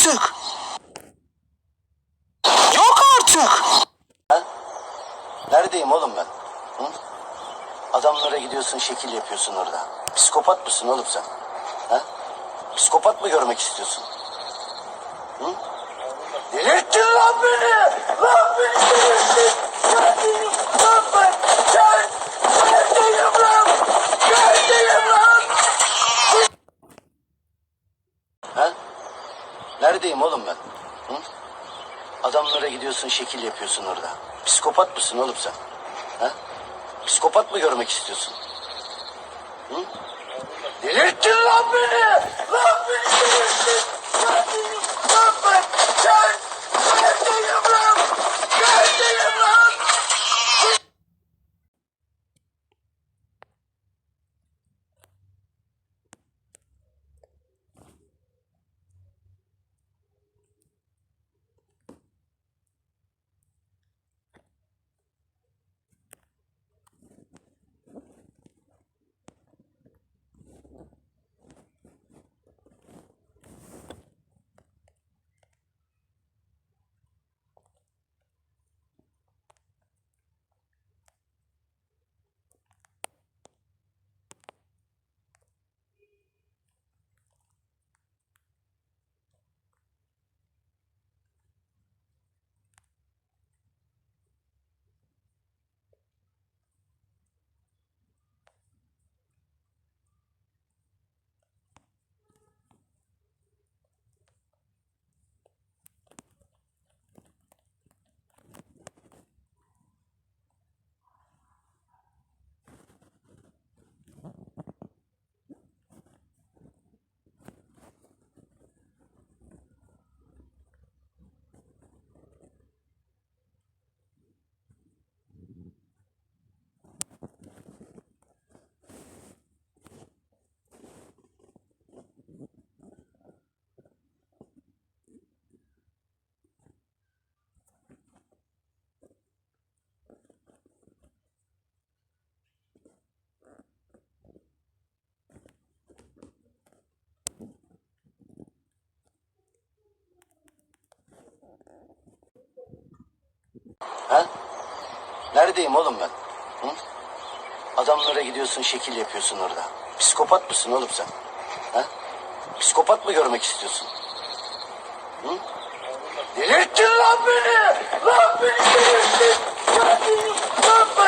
artık. Yok artık. Ben? Neredeyim oğlum ben? Hı? Adamlara gidiyorsun şekil yapıyorsun orada. Psikopat mısın oğlum sen? Ha? Psikopat mı görmek istiyorsun? Hı? Delirttin lan beni! Lan beni delirttin! Neredeyim oğlum ben? Hı? Adamlara gidiyorsun şekil yapıyorsun orada. Psikopat mısın oğlum sen? Ha? Psikopat mı görmek istiyorsun? Hı? Delirttin lan beni! Lan beni delirttin! Ha? Neredeyim oğlum ben? Hı? Adamlara gidiyorsun şekil yapıyorsun orada. Psikopat mısın oğlum sen? Ha? Psikopat mı görmek istiyorsun? Hı? Delirttin lan beni! Lan beni delirttin! Lan beni! Lan beni!